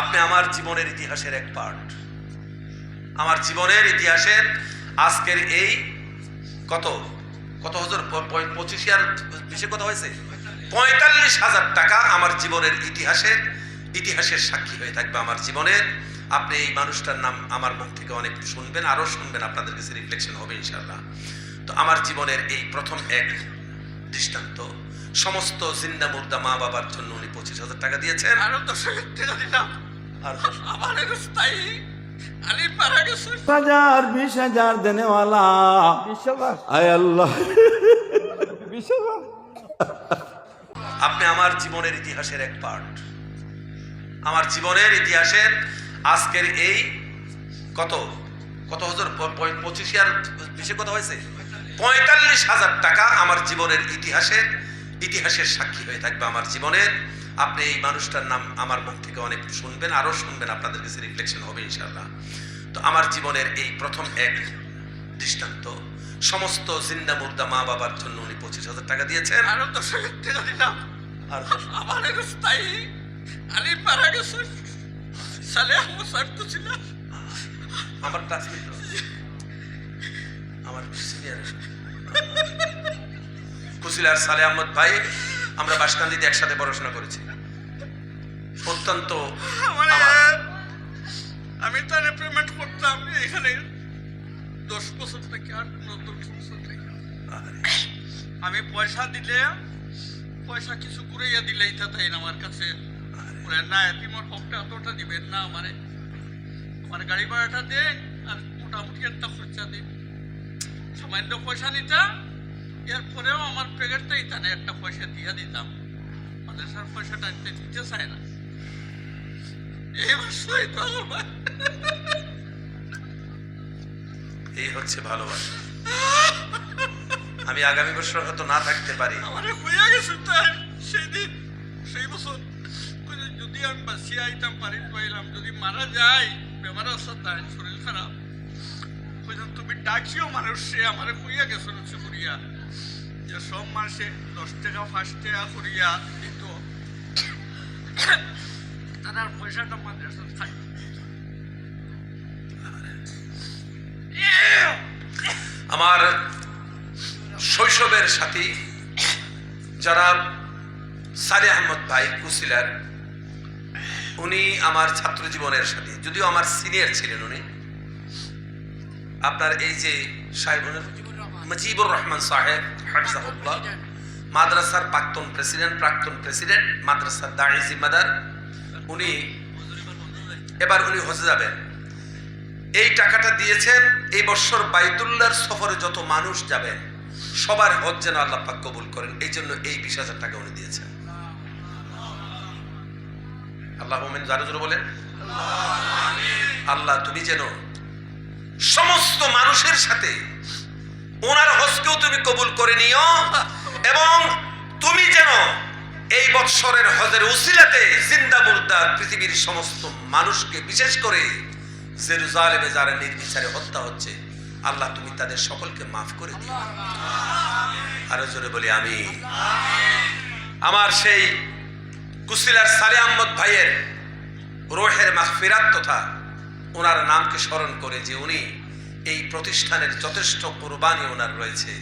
আপনি আমার জীবনের ইতিহাসের এক পার্ট আমার জীবনের ইতিহাসের আজকের এই কত? কত হাজার? পঁচিশ আর বিশে কত হয়েছে? পঁয়তাল্লিশ হাজার টাকা আমার জীবনের ইতিহাসের ইতিহাসের সাক্ষী হয়ে থাকবে আমার জীবনের। আপনি এই মানুষটার নাম আমার মুখ থেকে অনেক শুনবেন আরও শুনবেন, আপনাদের কাছে রিফ্লেকশন হবে ইনশাল্লাহ তো আমার জীবনের এই প্রথম এক দৃষ্টান্ত, সমস্ত জিন্দা মুর্দা মা বাবার জন্য উনি পঁচিশ হাজার টাকা দিয়েছেন। আরও দশ হাজার টাকা দিলাম। আর আমার এক স্থায়ী আলী মারা হাজার বিশ হাজার দেনেওয়ালা। আয় আল্লাহ। আপনি আমার জীবনের ইতিহাসের এক পার্ট আমার জীবনের ইতিহাসের আজকের এই কত? কত হাজার? পঁচিশে আর বিশে কত হয়েছে? পঁয়তাল্লিশ হাজার টাকা আমার জীবনের ইতিহাসের ইতিহাসের সাক্ষী হয়ে থাকবে আমার জীবনের। আপনি এই মানুষটার নাম আমার মুখ থেকে অনেক শুনবেন আরও শুনবেন আপনাদের কাছে রিফ্লেকশন হবে ইনশাল্লাহ তো আমার জীবনের এই প্রথম এক দৃষ্টান্ত সমস্ত জিন্দা মুর্দা মা বাবার জন্য উনি পঁচিশ হাজার টাকা দিয়েছেন। আরও দশ হাজার টাকা দিলাম। আর আমার এক স্থায়ী আলী মারা গেছে। সালে আমার ছিল। আমার ক্লাসমেট আমার সিনিয়র কুশিলার সালে আহমদ ভাই। আমরা বাসকান্দিতে একসাথে পড়াশোনা করেছি। অত্যন্ত মানে আমি তার পেমেন্ট করতাম এখানে দশ বছর থেকে আর দশ বছর থেকে আমি পয়সা দিলে পয়সা কিছু ঘুরাইয়া দিলেই তাই না আমার কাছে বলে না তোমার হকটা এতটা দিবেন না আমারে। আমার গাড়ি ভাড়াটা দেন আর মোটামুটি একটা খরচা দিন। সামান্য পয়সা নিতাম এরপরেও আমার প্যাকেটটাই তানে একটা পয়সা দিয়ে দিতাম। মাদ্রাসার পয়সাটা নিতে দিতে চায় না। এই বছরই তো আমার। এই হচ্ছে ভালোবাসা। আমি আগামী বছর হয়তো না থাকতে পারি। আমারে হইয়া গেছে তাই সেদিন সেই বছর। যদি আমি বাঁচিয়ে আইতাম বাড়ি পাইলাম যদি মারা যায় বেমার আছে তাই শরীর খারাপ। তুমি ডাকছিও মানুষ সে আমারে কইয়া গেছে করিয়া যে সব মাসে দশ টাকা টাকা করিয়া দিত। পয়সাটা আমার শৈশবের সাথী যারা সালে আহমদ ভাই কুশিলার। উনি আমার ছাত্র জীবনের সাথে, যদিও আমার সিনিয়র ছিলেন উনি। আপনার এই যে সাহেব মুজিবুর রহমান সাহেব, হাফিজাহুল্লাহ, মাদ্রাসার প্রাক্তন প্রেসিডেন্ট প্রাক্তন প্রেসিডেন্ট, মাদ্রাসার দাঁড়ি জিম্মাদার, উনি এবার উনি হজে যাবেন। এই টাকাটা দিয়েছেন, এই বছর বাইতুল্লাহর সফরে যত মানুষ যাবেন, সবার হজ যেন আল্লাহ পাক কবুল করেন, এই জন্য এই বিশ হাজার টাকা উনি দিয়েছেন। আল্লাহ মোমেন জারো জোরে বলেন? আল্লাহ, তুমি যেন সমস্ত মানুষের সাথে ওনার হজকেও তুমি কবুল করে নিও। এবং তুমি যেন এই বৎসরের হজের উসিলাতে জিন্দা মুর্দা পৃথিবীর সমস্ত মানুষকে বিশেষ করে জেরুজালেমে যারা নির্বিচারে হত্যা হচ্ছে আল্লাহ তুমি তাদের সকলকে মাফ করে দিও। আরও জোরে বলি আমি আমার সেই কুশিলার সালে আহমদ ভাইয়ের রোহের মাহফিরাত তথা ওনার নামকে স্মরণ করে যে উনি এই প্রতিষ্ঠানের যথেষ্ট কোরবানি ওনার রয়েছে।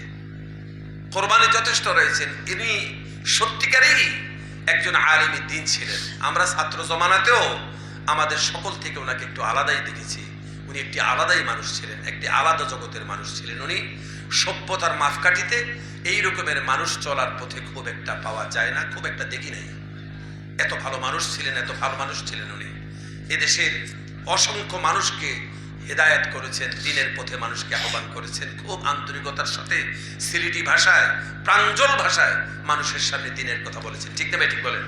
কোরবানি যথেষ্ট রয়েছেন। ইনি সত্যিকারেই একজন আলিমী দিন ছিলেন। আমরা ছাত্র জমানাতেও আমাদের সকল থেকে ওনাকে একটু আলাদাই দেখেছি। উনি একটি আলাদাই মানুষ ছিলেন, একটি আলাদা জগতের মানুষ ছিলেন উনি। সভ্যতার মাপকাঠিতে এই রকমের মানুষ চলার পথে খুব একটা পাওয়া যায় না, খুব একটা দেখি নাই। এত ভালো মানুষ ছিলেন, এত ভালো মানুষ ছিলেন উনি। এদেশের অসংখ্য মানুষকে হেদায়েত করেছেন, দিনের পথে মানুষকে আহ্বান করেছেন। খুব আন্তরিকতার সাথে সিলিটি ভাষায়, প্রাঞ্জল ভাষায় মানুষের সামনে দিনের কথা বলেছেন। ঠিক না ঠিক বলেন?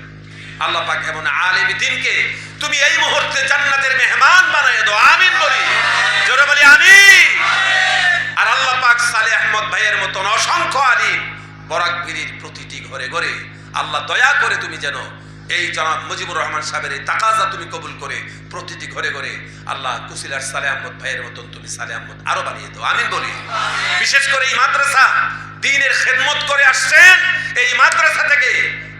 আল্লাহ পাক এমন আলেম দিনকে তুমি এই মুহূর্তে জান্নাতের মেহমান বানায় দাও। আমিন বলি। জোরে বলি আমিন। আর আল্লাহ পাক সালে আহমদ ভাইয়ের মতন অসংখ্য আলিম বরাকগিরির প্রতিটি ঘরে ঘরে আল্লাহ দয়া করে তুমি যেন এই জনাব মুজিবুর রহমান সাহেবের এই তাকাজা তুমি কবুল করে প্রতিটি ঘরে ঘরে আল্লাহ কুশিলার সালে আহমদ ভাইয়ের মতন তুমি সালে আহমদ আরও বানিয়ে দাও। আমিন বলি। বিশেষ করে এই মাদ্রাসা দিনের খেদমত করে আসছেন, এই মাদ্রাসা থেকে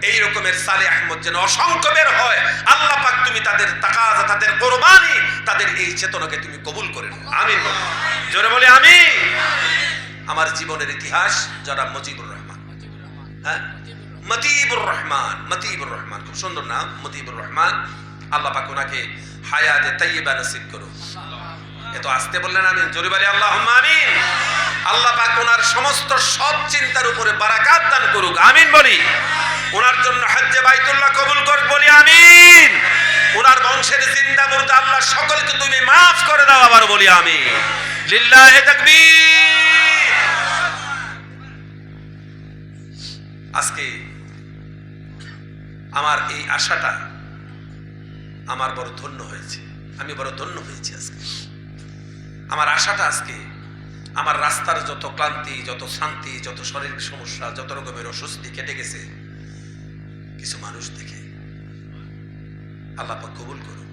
এই রকমের সালে আহমদ যেন অসংখ্য বের হয়, আল্লাহ পাক তুমি তাদের তাকাজা, তাদের কোরবানি, তাদের এই চেতনাকে তুমি কবুল করে নাও। বলো। জোরে বলে আমি আমার জীবনের ইতিহাস যারা মজিবুর রহমান। হ্যাঁ? মতিবুর রহমান মতিবুর রহমান খুব সুন্দর নাম মতিবুর রহমান আল্লাহ পাক ওনাকে হায়াতে তাইয়্যিবা নসিব করুন এত আসতে বললেন আমি জোরে বলে আল্লাহ আমিন। আল্লাহ পাক ওনার সমস্ত সব চিন্তার উপরে বারাকাত দান করুক। আমিন বলি। ওনার জন্য হজ্জে বাইতুল্লাহ কবুল কর বলি আমিন। ওনার বংশের জিন্দা মুর্দা, আল্লাহ সকলকে তুমি মাফ করে দাও আবার বলি আমিন। লিল্লাহে তাকবীর। আশাটা আমার বড় ধন্য হয়েছে। আমি বড় ধন্য হয়েছি আজকে। আমার আশাটা আজকে, আমার রাস্তার যত ক্লান্তি, যত শান্তি, যত শারীরিক সমস্যা, যত রকমের অস্বস্তি কেটে গেছে, কিছু মানুষ দেখে আল্লাহ কবুল করুন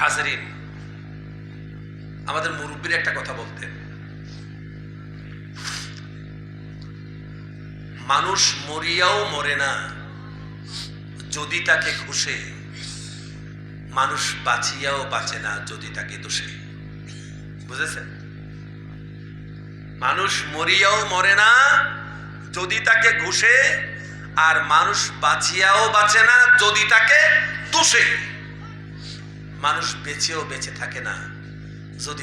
হাজারিন, আমাদের মুরব্বীর একটা কথা বলতেন। মানুষ মরিয়াও মরে না। যদি তাকে ঘুষে, মানুষ বাঁচিয়াও বাঁচে না যদি তাকে দোষে। বুঝেছেন? মানুষ মরিয়াও মরে না, যদি তাকে ঘুষে, আর মানুষ বাঁচিয়াও বাঁচে না যদি তাকে দোষে। মানুষ বেঁচেও বেঁচে থাকে না যদি